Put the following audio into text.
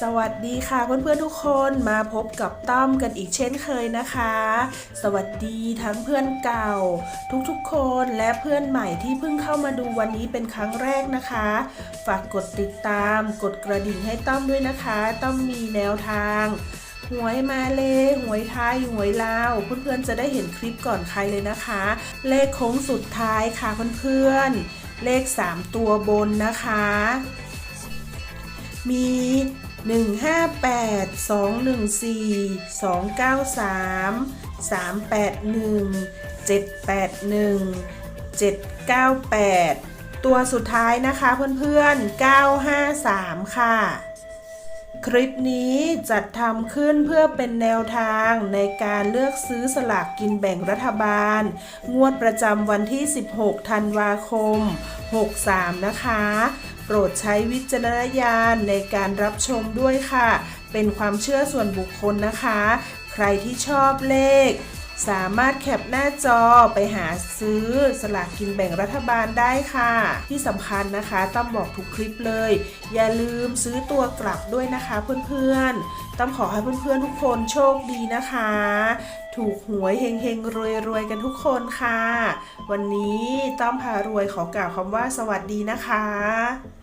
สวัสดีค่ะเพื่อนๆทุกคนมาพบกับต้อมกันอีกเช่นเคยนะคะ สวัสดีทั้งเพื่อนเก่า ทุกๆคนและเพื่อนใหม่ที่เพิ่งเข้ามาดูวันนี้เป็นครั้งแรกนะคะ ฝากกดติดตามกดกระดิ่งให้ต้อมด้วยนะคะ ต้อมมีแนวทางหวยมาเลยหวยไทยหวยลาวเพื่อนๆจะได้เห็นคลิปก่อนใครเลยนะคะ เลขโค้งสุดท้ายค่ะเพื่อนๆเลข 3 ตัวบนนะคะ มี 158 214 293 381 781 798 ตัวสุดท้ายนะคะเพื่อนๆ 953 ค่ะ คลิปนี้จัดทำขึ้นเพื่อเป็นแนวทางในการเลือกซื้อสลากกินแบ่งรัฐบาล งวดประจำวันที่ 16 ธันวาคม 63 นะคะ โปรดใช้วิจารณญาณในการรับชมด้วยค่ะ เป็นความเชื่อส่วนบุคคลนะคะ ใครที่ชอบเลข สามารถแคปหน้าจอไปหาซื้อสลากกินแบ่งรัฐบาลได้ค่ะ ที่สำคัญนะคะต้องบอกทุกคลิปเลย อย่าลืมซื้อตัวกลับด้วยนะคะเพื่อนๆต้องขอให้เพื่อนๆทุกคนโชคดีนะคะ ถูกหวยเฮงเฮงรวยรวยๆกันทุกคนค่ะ วันนี้ต้อมพารวยขอกล่าวคำว่าสวัสดีนะคะ